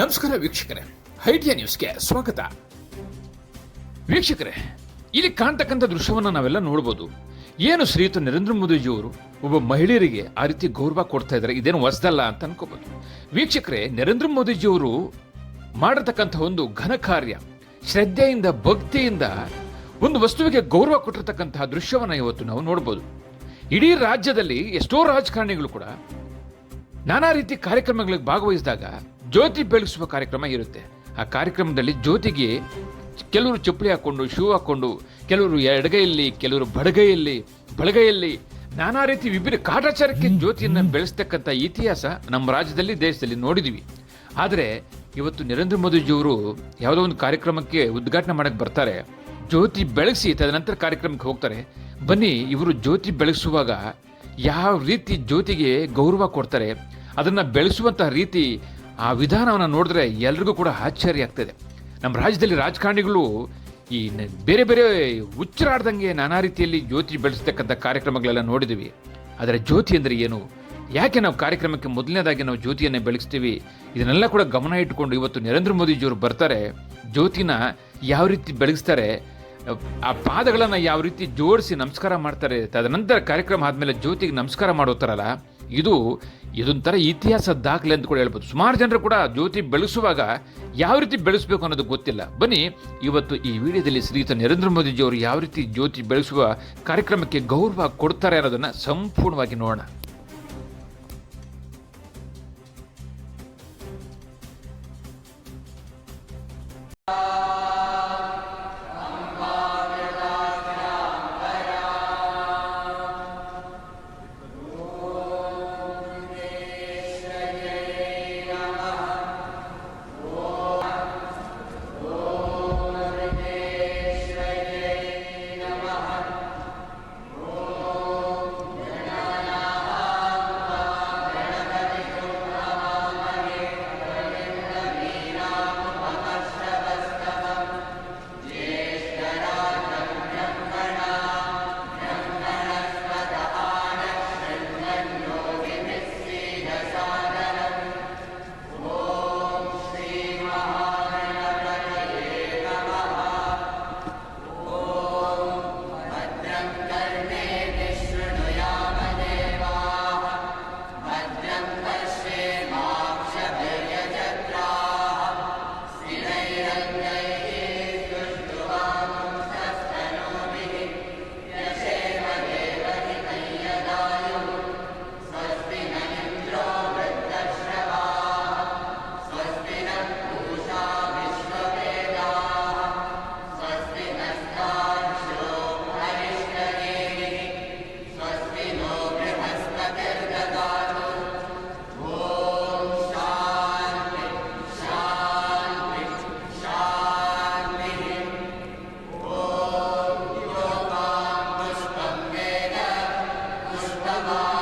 ನಮಸ್ಕಾರ ವೀಕ್ಷಕರೇ, ಹೈಡಿಯಾ ನ್ಯೂಸ್ಗೆ ಸ್ವಾಗತ. ವೀಕ್ಷಕರೇ, ಇಲ್ಲಿ ಕಾಣ್ತಕ್ಕಂಥ ದೃಶ್ಯವನ್ನು ನಾವೆಲ್ಲ ನೋಡ್ಬೋದು. ಏನು ಶ್ರೀಯುತ ನರೇಂದ್ರ ಮೋದಿಜಿಯವರು ಒಬ್ಬ ಮಹಿಳೆಯರಿಗೆ ಆ ರೀತಿ ಗೌರವ ಕೊಡ್ತಾ ಇದ್ದಾರೆ, ಇದೇನು ಹೊಸದಲ್ಲ ಅಂತ ಅನ್ಕೋಬಹುದು ವೀಕ್ಷಕರೇ, ನರೇಂದ್ರ ಮೋದಿಜಿಯವರು ಮಾಡಿರ್ತಕ್ಕಂಥ ಒಂದು ಘನ ಕಾರ್ಯ, ಶ್ರದ್ಧೆಯಿಂದ, ಭಕ್ತಿಯಿಂದ ಒಂದು ವಸ್ತುವಿಗೆ ಗೌರವ ಕೊಟ್ಟಿರ್ತಕ್ಕಂತಹ ದೃಶ್ಯವನ್ನು ಇವತ್ತು ನಾವು ನೋಡ್ಬೋದು. ಇಡೀ ರಾಜ್ಯದಲ್ಲಿ ಎಷ್ಟೋ ರಾಜಕಾರಣಿಗಳು ಕೂಡ ನಾನಾ ರೀತಿ ಕಾರ್ಯಕ್ರಮಗಳಿಗೆ ಭಾಗವಹಿಸಿದಾಗ ಜ್ಯೋತಿ ಬೆಳಗಿಸುವ ಕಾರ್ಯಕ್ರಮ ಇರುತ್ತೆ. ಆ ಕಾರ್ಯಕ್ರಮದಲ್ಲಿ ಜ್ಯೋತಿಗೆ ಕೆಲವರು ಚಪ್ಪಲಿ ಹಾಕೊಂಡು, ಶೂ ಹಾಕೊಂಡು, ಕೆಲವರು ಎಡಗೈಯಲ್ಲಿ, ಕೆಲವರು ಬಡಗೈಯಲ್ಲಿ, ಬಲಗೈಯಲ್ಲಿ ನಾನಾ ರೀತಿ ವಿಭಿನ್ನ ಕಾಟಾಚಾರಕ್ಕೆ ಜ್ಯೋತಿಯನ್ನು ಬೆಳೆಸ್ತಕ್ಕಂಥ ಇತಿಹಾಸ ನಮ್ಮ ರಾಜ್ಯದಲ್ಲಿ, ದೇಶದಲ್ಲಿ ನೋಡಿದ್ವಿ. ಆದರೆ ಇವತ್ತು ನರೇಂದ್ರ ಮೋದಿಜಿಯವರು ಯಾವುದೋ ಒಂದು ಕಾರ್ಯಕ್ರಮಕ್ಕೆ ಉದ್ಘಾಟನೆ ಮಾಡೋಕ್ಕೆ ಬರ್ತಾರೆ. ಜ್ಯೋತಿ ಬೆಳಗಿಸಿ ತದನಂತರ ಕಾರ್ಯಕ್ರಮಕ್ಕೆ ಹೋಗ್ತಾರೆ. ಬನ್ನಿ, ಇವರು ಜ್ಯೋತಿ ಬೆಳಗಿಸುವಾಗ ಯಾವ ರೀತಿ ಜ್ಯೋತಿಗೆ ಗೌರವ ಕೊಡ್ತಾರೆ, ಅದನ್ನು ಬೆಳೆಸುವಂತಹ ರೀತಿ ಆ ವಿಧಾನವನ್ನು ನೋಡಿದ್ರೆ ಎಲ್ರಿಗೂ ಕೂಡ ಆಶ್ಚರ್ಯ ಆಗ್ತದೆ. ನಮ್ಮ ರಾಜ್ಯದಲ್ಲಿ ರಾಜಕಾರಣಿಗಳು ಈ ಬೇರೆ ಬೇರೆ ಹುಚ್ಚರಾಡ್ದಂಗೆ ನಾನಾ ರೀತಿಯಲ್ಲಿ ಜ್ಯೋತಿ ಬೆಳೆಸ್ತಕ್ಕಂಥ ಕಾರ್ಯಕ್ರಮಗಳೆಲ್ಲ ನೋಡಿದ್ದೀವಿ ಆದರೆ ಜ್ಯೋತಿ ಅಂದರೆ ಏನು? ಯಾಕೆ ನಾವು ಕಾರ್ಯಕ್ರಮಕ್ಕೆ ಮೊದಲನೇದಾಗಿ ನಾವು ಜ್ಯೋತಿಯನ್ನು ಬೆಳೆಸ್ತೀವಿ ಇದನ್ನೆಲ್ಲ ಕೂಡ ಗಮನ ಇಟ್ಟುಕೊಂಡು ಇವತ್ತು ನರೇಂದ್ರ ಮೋದಿಜಿಯವರು ಬರ್ತಾರೆ. ಜ್ಯೋತಿನ ಯಾವ ರೀತಿ ಬೆಳಗಿಸ್ತಾರೆ? ಆ ಪಾದಗಳನ್ನು ಯಾವ ರೀತಿ ಜೋಡಿಸಿ ನಮಸ್ಕಾರ ಮಾಡ್ತಾರೆ, ತದನಂತರ ಕಾರ್ಯಕ್ರಮ ಆದಮೇಲೆ ಜ್ಯೋತಿಗೆ ನಮಸ್ಕಾರ ಮಾಡೋತಾರಲ್ಲ ಇದು ಇದೊಂಥರ ಇತಿಹಾಸ ದಾಖಲೆ ಅಂತ ಕೂಡ ಹೇಳ್ಬೋದು. ಸುಮಾರು ಜನರು ಕೂಡ ಜ್ಯೋತಿ ಬೆಳೆಸುವಾಗ ಯಾವ ರೀತಿ ಬೆಳೆಸಬೇಕು ಅನ್ನೋದು ಗೊತ್ತಿಲ್ಲ. ಬನ್ನಿ, ಇವತ್ತು ಈ ವಿಡಿಯೋದಲ್ಲಿ ಶ್ರೀಯುತ ನರೇಂದ್ರ ಮೋದಿಜಿ ಅವರು ಯಾವ ರೀತಿ ಜ್ಯೋತಿ ಬೆಳೆಸುವ ಕಾರ್ಯಕ್ರಮಕ್ಕೆ ಗೌರವ ಕೊಡ್ತಾರೆ ಅನ್ನೋದನ್ನು ಸಂಪೂರ್ಣವಾಗಿ ನೋಡೋಣ. Bhagavan.